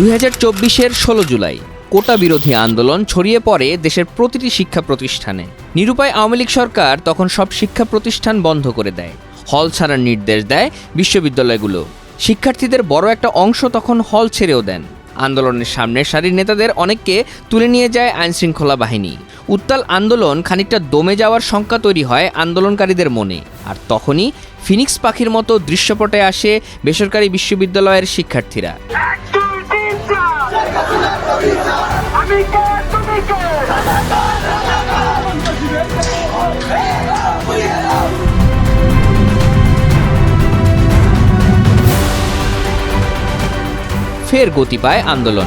দুই হাজার চব্বিশের ষোলো জুলাই কোটা বিরোধী আন্দোলন ছড়িয়ে পড়ে দেশের প্রতিটি শিক্ষা প্রতিষ্ঠানে। নিরুপায় আওয়ামী লীগ সরকার তখন সব শিক্ষা প্রতিষ্ঠান বন্ধ করে দেয়, হল ছাড়ার নির্দেশ দেয় বিশ্ববিদ্যালয়গুলো। শিক্ষার্থীদের বড় একটা অংশ তখন হল ছেড়েও দেন। আন্দোলনের সামনের সারির নেতাদের অনেককে তুলে নিয়ে যায় আইনশৃঙ্খলা বাহিনী। উত্তাল আন্দোলন খানিকটা দমে যাওয়ার শঙ্কা তৈরি হয় আন্দোলনকারীদের মনে। আর তখনই ফিনিক্স পাখির মতো দৃশ্যপটে আসে বেসরকারি বিশ্ববিদ্যালয়ের শিক্ষার্থীরা। ফের গতি পায় আন্দোলন।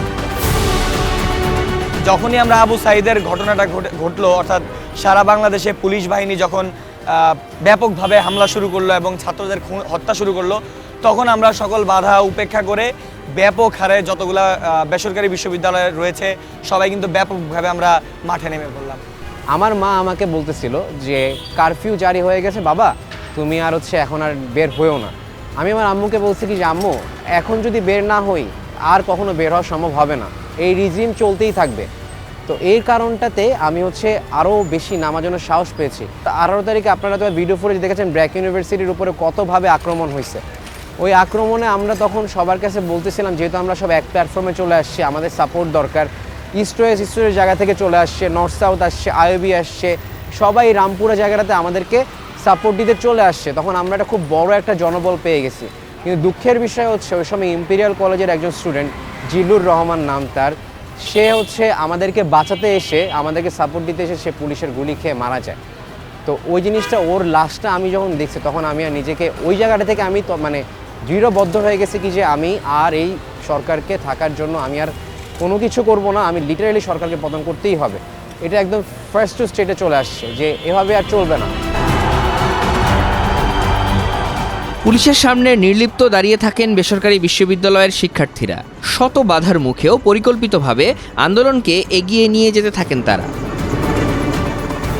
যখনই আমরা আবু সাইদের ঘটনাটা ঘটে- ঘটলো, অর্থাৎ সারা বাংলাদেশে পুলিশ বাহিনী যখন ব্যাপকভাবে হামলা শুরু করল এবং ছাত্রদের হত্যা শুরু করল তখন আমরা সকল বাধা উপেক্ষা করে ব্যাপক হারে যতগুলা বেসরকারি বিশ্ববিদ্যালয় রয়েছে, সবাই কিন্তু ব্যাপকভাবে আমরা মাঠে নেমে পড়লাম। আমার মা আমাকে বলতেছিল যে, কারফিউ জারি হয়ে গেছে, বাবা। তুমি আর হচ্ছে এখন আর বের হয়েও না। আমি আমার আম্মুকে বলছি কি, যে আম্মু, এখন যদি বের না হই, আর কখনো বের হওয়া সম্ভব হবে না। এই রিজিম চলতেই থাকবে। তো এই কারণটাতে আমি হচ্ছে আরও বেশি নামার জন্য সাহস পেয়েছি। তা আঠারো তারিখে আপনারা তো ভিডিও ফুটেজ দেখেছেন, ব্র্যাক ইউনিভার্সিটির উপরে কতভাবে আক্রমণ হয়েছে ওই আক্রমণে আমরা তখন সবার কাছে বলতেছিলাম, যেহেতু আমরা সব এক প্ল্যাটফর্মে চলে আসছি, আমাদের সাপোর্ট দরকার। ইস্ট ওয়েস্ট ইস্ট ওয়েস্ট জায়গা থেকে চলে আসছে নর্থ সাউথ আসছে আইবি আসছে, সবাই রামপুরা জায়গাটাতে আমাদেরকে সাপোর্ট দিতে চলে আসছে। তখন আমরা একটা খুব বড় একটা জনবল পেয়ে গেছি। কিন্তু দুঃখের বিষয় হচ্ছে, ওই সময় ইম্পেরিয়াল কলেজের একজন স্টুডেন্ট জিলুর রহমান নাম তার, সে হচ্ছে আমাদেরকে বাঁচাতে এসে, আমাদেরকে সাপোর্ট দিতে এসে সে পুলিশের গুলি খেয়ে মারা যায়। তো ওই জিনিসটা ওর লাশটা আমি যখন দেখছি, তখন আমি আর নিজেকে ওই জায়গাটা থেকে আমি মানে দৃঢ়বদ্ধ হয়ে গেছে কি যে আমি আর এই সরকারকে থাকার জন্য আমি আর কোনো কিছু করব না আমি লিটারালি সরকারকে পতন করতেই হবে। এটা একদম ফার্স্ট টু স্টেটে চলে আসছে যে এভাবে আর চলবে না। পুলিশের সামনে নির্লিপ্ত দাঁড়িয়ে থাকেন বেসরকারি বিশ্ববিদ্যালয়ের শিক্ষার্থীরা। শত বাধার মুখেও পরিকল্পিতভাবে আন্দোলনকে এগিয়ে নিয়ে যেতে থাকেন তারা।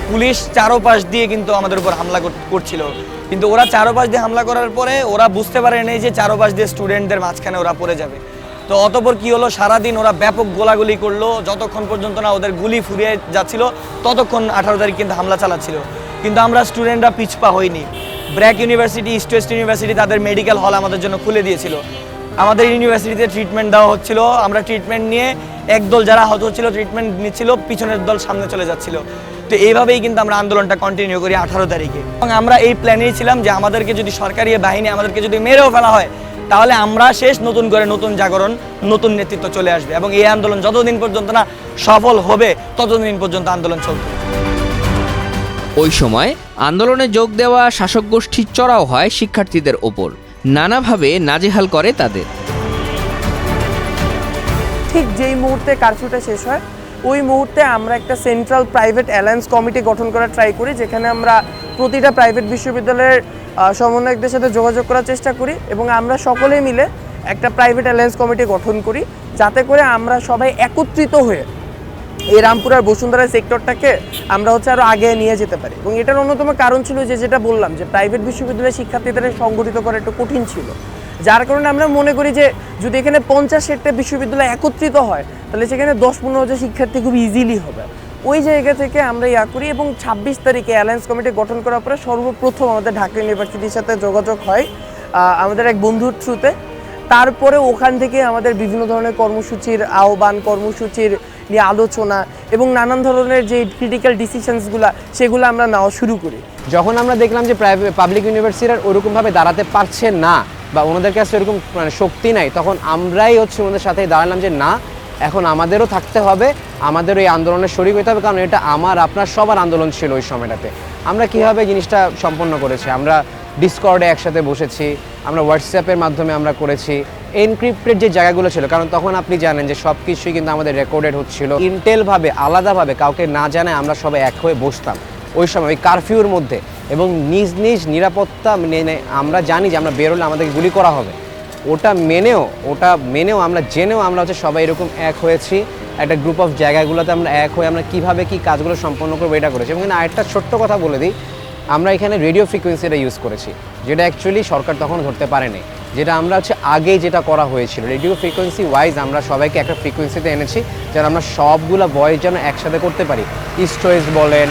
পুলিশ চারোপাশ দিয়ে কিন্তু আমাদের উপর হামলা কর- করছিল। কিন্তু ওরা চারোপাশ দিয়ে হামলা করার পরে ওরা বুঝতে পারে নাই যে চারোপাশ দিয়ে স্টুডেন্টদের মাঝখানে ওরা পড়ে যাবে। তো অতপর কি হলো? সারাদিন ওরা ব্যাপক গোলাগুলি করল, যতক্ষণ পর্যন্ত না ওদের গুলি ফুরিয়ে যাচ্ছিল, ততক্ষণ আঠারো তারিখ কিন্তু হামলা চালাচ্ছিল। কিন্তু আমরা স্টুডেন্টরা পিছপা হইনি। BRAC university east west university তাদের মেডিকেল হল আমাদের জন্য খুলে দিয়েছিল। আমাদের ইউনিভার্সিটিতে ট্রিটমেন্ট দেওয়া হচ্ছিল। আমরা ট্রিটমেন্ট নিয়ে একদল যারা হত হচ্ছিল ট্রিটমেন্ট নিচ্ছিল, পিছনের দল সামনে চলে যাচ্ছিল। তো এইভাবেই কিন্তু আমরা আন্দোলনটা কন্টিনিউ করি আঠারো তারিখে। এবং আমরা এই প্ল্যানেই ছিলাম যে আমাদেরকে যদি সরকারি বাহিনী আমাদেরকে যদি মেরেও ফেলা হয় তাহলে আমরা শেষ নতুন করে নতুন জাগরণ নতুন নেতৃত্ব চলে আসবে এবং এই আন্দোলন যতদিন পর্যন্ত না সফল হবে ততদিন পর্যন্ত আন্দোলন চলবে। ওই সময় আন্দোলনে যোগ দেওয়া শাসক গোষ্ঠীর চড়াও হয় শিক্ষার্থীদের ওপর। নানাভাবে নাজেহাল করে তাদের। ঠিক যেই মুহূর্তে কারফিউটা শেষ হয় ওই মুহূর্তে আমরা একটা সেন্ট্রাল প্রাইভেট অ্যালায়েন্স কমিটি গঠন করার ট্রাই করি, যেখানে আমরা প্রতিটা প্রাইভেট বিশ্ববিদ্যালয়ের সমন্বয়কদের সাথে যোগাযোগ করার চেষ্টা করি এবং আমরা সকলে মিলে একটা প্রাইভেট অ্যালায়েন্স কমিটি গঠন করি, যাতে করে আমরা সবাই একত্রিত হয়ে এই রামপুরার বসুন্ধরা সেক্টরটাকে আমরা হচ্ছে আরও আগে নিয়ে যেতে পারি। এবং এটার অন্যতম কারণ ছিল যে যেটা বললাম, যে প্রাইভেট বিশ্ববিদ্যালয়ের শিক্ষার্থীদের সংগঠিত করা একটু কঠিন ছিল। যার কারণে আমরা মনে করি যে যদি এখানে পঞ্চাশ ষাটটা বিশ্ববিদ্যালয় একত্রিত হয়, তাহলে সেখানে দশ পনেরো হাজার শিক্ষার্থী খুব ইজিলি হবে। ওই জায়গা থেকে আমরা ইয়া করি এবং ছাব্বিশ তারিখে অ্যালায়েন্স কমিটি গঠন করার পরে সর্বপ্রথম আমাদের ঢাকা ইউনিভার্সিটির সাথে যোগাযোগ হয় আমাদের এক বন্ধুর থ্রুতে তারপরে ওখান থেকে আমাদের বিভিন্ন ধরনের কর্মসূচির আহ্বান, কর্মসূচির নিয়ে আলোচনা এবং নানান ধরনের যে ক্রিটিক্যাল ডিসিশনসগুলো সেগুলো আমরা নেওয়া শুরু করি। যখন আমরা দেখলাম যে প্রাইভেট পাবলিক ইউনিভার্সিটির ওরকমভাবে দাঁড়াতে পারছে না বা ওনাদের কাছে ওরকম মানে শক্তি নাই। তখন আমরাই হচ্ছে ওনাদের সাথে দাঁড়ালাম যে, না, এখন আমাদেরও থাকতে হবে আমাদেরও এই আন্দোলনে শরিক হতে হবে, কারণ এটা আমার, আপনার সবার আন্দোলন ছিল ওই সময়টাতে। আমরা কীভাবে জিনিসটা সম্পন্ন করেছি? আমরা ডিসকর্ডে একসাথে বসেছি, আমরা হোয়াটসঅ্যাপের মাধ্যমে আমরা করেছি এনক্রিপ্টেড যে জায়গাগুলো ছিল, কারণ তখন আপনি জানেন যে সব কিছুই কিন্তু আমাদের রেকর্ডেড হচ্ছিল। ইন্টেলভাবে আলাদাভাবে, কাউকে না জানায় আমরা সবাই এক হয়ে বসতাম। ওই সময়, ওই কারফিউর মধ্যে। এবং নিজ নিজ নিরাপত্তা মেনে আমরা জানি যে আমরা বেরোলে আমাদেরকে গুলি করা হবে। ওটা মেনেও ওটা মেনেও আমরা, জেনেও আমরা হচ্ছে সবাই এরকম এক হয়েছি। একটা গ্রুপ অফ জায়গাগুলোতে আমরা এক হয়ে আমরা কীভাবে কি কাজগুলো সম্পন্ন করব এটা করেছি। এবং আরেকটা ছোট্ট কথা বলে দিই, আমরা এখানে রেডিও ফ্রিকোয়েন্সিটা ইউজ করেছি, যেটা অ্যাকচুয়ালি সরকার তখন ধরতে পারেনি। যেটা আমরা হচ্ছে আগে যেটা করা হয়েছিল। রেডিও ফ্রিকোয়েন্সি ওয়াইজ আমরা সবাইকে একটা ফ্রিকোয়েন্সিতে এনেছি, যেন আমরা সবগুলো ভয়েস যেন একসাথে করতে পারি। ইস্ট ওয়েস্ট বলেন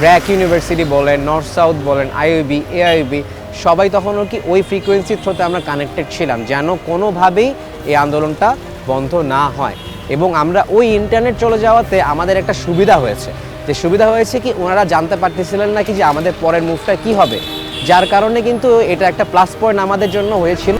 ব্র্যাক ইউনিভার্সিটি বলেন, নর্থ সাউথ বলেন I O B A I B সবাই তখন কি ওই ফ্রিকোয়েন্সির থ্রুতে আমরা কানেক্টেড ছিলাম যেন কোনোভাবেই এই আন্দোলনটা বন্ধ না হয়। এবং আমরা ওই ইন্টারনেট চলে যাওয়াতে আমাদের একটা সুবিধা হয়েছে। যে সুবিধা হয়েছে কি ওনারা জানতে পারতেছিলেন না কি যে আমাদের পরের মুভটা কি হবে? যার কারণে কিন্তু এটা একটা প্লাস পয়েন্ট আমাদের জন্য হয়েছিল।